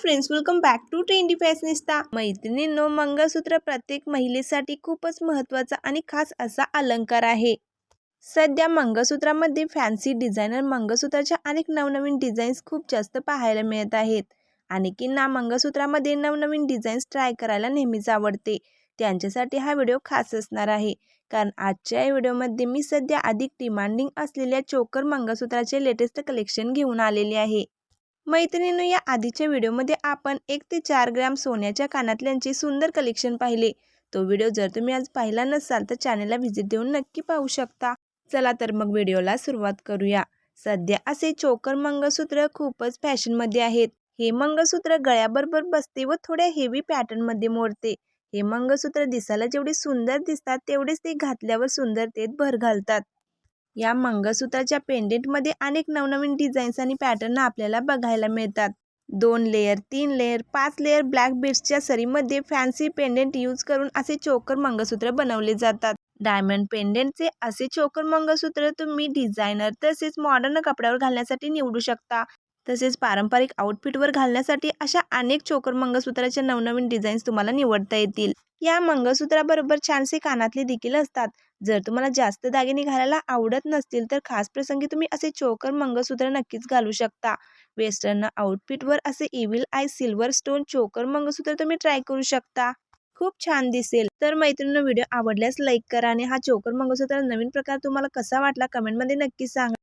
Friends welcome back to trendy fashionista मैत्रिणींनो मंगळसूत्र प्रत्येक महिलेसाठी खूपच महत्त्वाचा आणि खास असा अलंकार आहे. सध्या मंगळसूत्रामध्ये फॅन्सी डिझायनर मंगळसूत्राच्या अनेक नवनवीन डिझाईन्स खूप जास्त पाहायला मिळत आहेत. अनेकींना मंगळसूत्रामध्ये नवनवीन डिझाईन्स ट्राय करायला नेहमीच आवडते. त्यांच्यासाठी हा व्हिडिओ खास असणार आहे. कारण आजच्या या व्हिडिओमध्ये मी सध्या अधिक डिमांडिंग असलेल्या चोकर मंगळसूत्राचे लेटेस्ट कलेक्शन घेऊन आलेले आहे. मैत्रिणींनो या आधीच्या व्हिडिओमध्ये आपण एक ते चार ग्रॅम सोन्याच्या कानातल्यांचे सुंदर कलेक्शन पाहिले. तो व्हिडिओ जर तुम्ही आज पाहिला नसाल तर चॅनलला व्हिजिट देऊन नक्की पाहू शकता. चला तर मग व्हिडिओला सुरुवात करूया. सध्या असे चोकर मंगळसूत्र खूपच फॅशनमध्ये आहेत. हे मंगळसूत्र गळ्याबरोबर बसते व थोड्या हेवी पॅटर्नमध्ये मोडते. हे मंगळसूत्र दिसायला जेवढे सुंदर दिसतात तेवढेच ते घातल्यावर सुंदरतेत भर घालतात. या मंगळसूत्राच्या पेंडेंटमध्ये अनेक नवनवीन डिझाईन्स आणि पॅटर्न आपल्याला बघायला मिळतात. दोन लेयर तीन लेअर पाच लेयर ब्लॅक बीड्सच्या सरीमध्ये फॅन्सी पेंडेंट यूज करून असे चोकर मंगळसूत्र बनवले जातात. डायमंड पेंडेंटचे असे चोकर मंगळसूत्र तुम्ही डिझायनर तसेच मॉडर्न कपड्यावर घालण्यासाठी निवडू शकता. तसेच पारंपरिक आउटफिटवर घालण्यासाठी अशा अनेक चोकर मंगळसूत्राच्या नवनवीन डिझाईन्स तुम्हाला निवडता येतील. या मंगळसूत्राबरोबर छानसे कानातले देखील असतात. जर तुम्हाला जास्त दागिने घालायला आवडत नसतील तर खास प्रसंगी तुम्ही असे चोकर मंगळसूत्र नक्कीच घालू शकता. वेस्टर्न आउटफिटवर असे evil eye silver stone choker mangalsutra तुम्ही ट्राय करू शकता. खूप छान दिसेल. तर मैत्रिणी व्हिडिओ आवडल्यास लाईक करा आणि हा चोकर मंगळसूत्र नवीन प्रकार तुम्हाला कसा वाटला कमेंटमध्ये नक्की सांगा.